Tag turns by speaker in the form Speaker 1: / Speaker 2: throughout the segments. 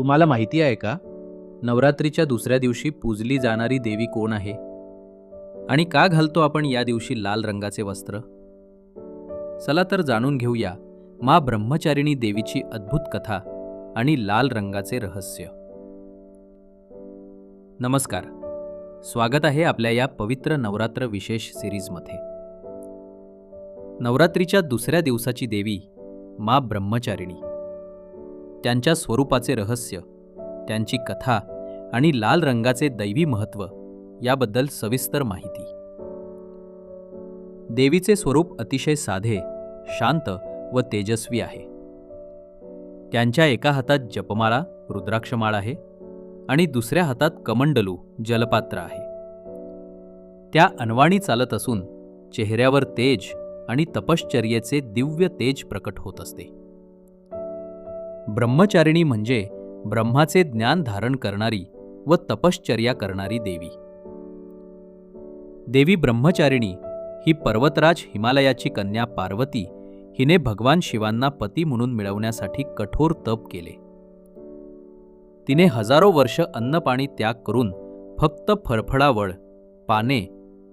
Speaker 1: तुम्हाला माहिती आहे का? नवरात्रीच्या दुसऱ्या दिवशी पूजली जाणारी देवी कोण आहे? आणि का घालतो आपण या दिवशी लाल रंगाचे वस्त्र? चला तर जाणून घेऊया मा ब्रह्मचारिणी देवीची अद्भुत कथा आणि लाल रंगाचे रहस्य. नमस्कार. स्वागत आहे आपल्या या पवित्र नवरात्र विशेष सिरीजमध्ये. नवरात्रीच्या दुसऱ्या दिवसाची देवी मा ब्रह्मचारिणी. त्यांच्या स्वरूपाचे रहस्य त्यांची कथा आणि लाल रंगाचे दैवी महत्त्व याबद्दल सविस्तर माहिती. देवीचे स्वरूप अतिशय साधे शांत व तेजस्वी आहे. त्यांच्या एका हातात जपमाळा रुद्राक्षमाळ आहे आणि दुसऱ्या हातात कमंडलू जलपात्र आहे. त्या अनवाणी चालत असून चेहऱ्यावर तेज आणि तपश्चर्येचे दिव्य तेज प्रकट होत असते. ब्रह्मचारिणी म्हणजे ब्रह्माचे ज्ञान धारण करणारी व तपश्चर्या करणारी देवी. देवी ब्रह्मचारिणी ही पर्वतराज हिमालयाची कन्या पार्वती हिने भगवान शिवांना पती म्हणून मिळवण्यासाठी कठोर तप केले. तिने हजारो वर्ष अन्नपाणी त्याग करून फक्त फळफळावळ पाने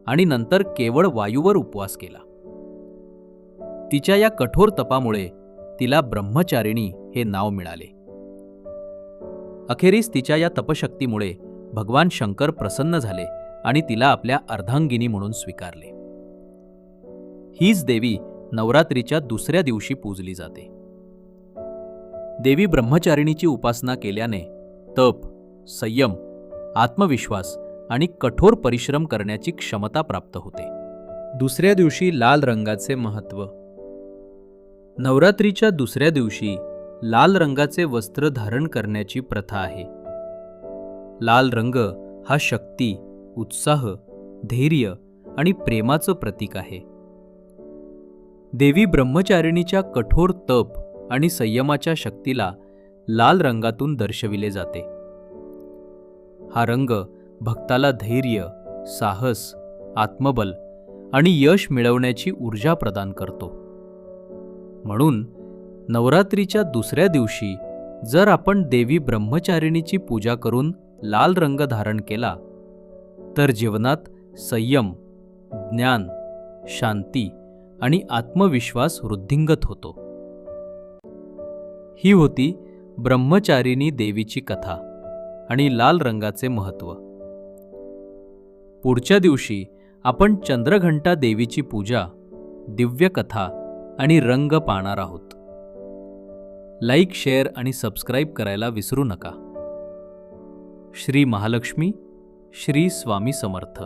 Speaker 1: आणि नंतर केवळ वायूवर उपवास केला. तिच्या या कठोर तपामुळे तिला ब्रह्मचारिणी हे नाव मिळाले. अखेरीस तिच्या या तपशक्तीमुळे भगवान शंकर प्रसन्न झाले आणि तिला आपल्या अर्धांगिनी म्हणून स्वीकारले. हीच देवी नवरात्रीच्या दुसऱ्या दिवशी पूजली जाते. देवी ब्रह्मचारिणीची उपासना केल्याने तप संयम आत्मविश्वास आणि कठोर परिश्रम करण्याची क्षमता प्राप्त होते. दुसऱ्या दिवशी लाल रंगाचे महत्त्व नवरात्रीच्या दुसऱ्या दिवशी लाल रंगाचे वस्त्र धारण करण्याची प्रथा आहे. लाल रंग हा शक्ती उत्साह धैर्य आणि प्रेमाचं प्रतीक आहे. देवी ब्रह्मचारिणीच्या कठोर तप आणि संयमाच्या शक्तीला लाल रंगातून दर्शविले जाते. हा रंग भक्ताला धैर्य साहस आत्मबल आणि यश मिळवण्याची ऊर्जा प्रदान करतो. म्हणून नवरात्रीच्या दुसऱ्या दिवशी जर आपण देवी ब्रह्मचारिणीची पूजा करून लाल रंग धारण केला तर जीवनात संयम ज्ञान शांती आणि आत्मविश्वास वृद्धिंगत होतो. ही होती ब्रह्मचारिणी देवीची कथा आणि लाल रंगाचे महत्त्व. पुढच्या दिवशी आपण चंद्रघंटा देवीची पूजा दिव्य कथा आणि रंग पाहणार आहोत. लाईक शेअर आणि सबस्क्राईब करायला विसरू नका. श्री महालक्ष्मी श्री स्वामी समर्थ.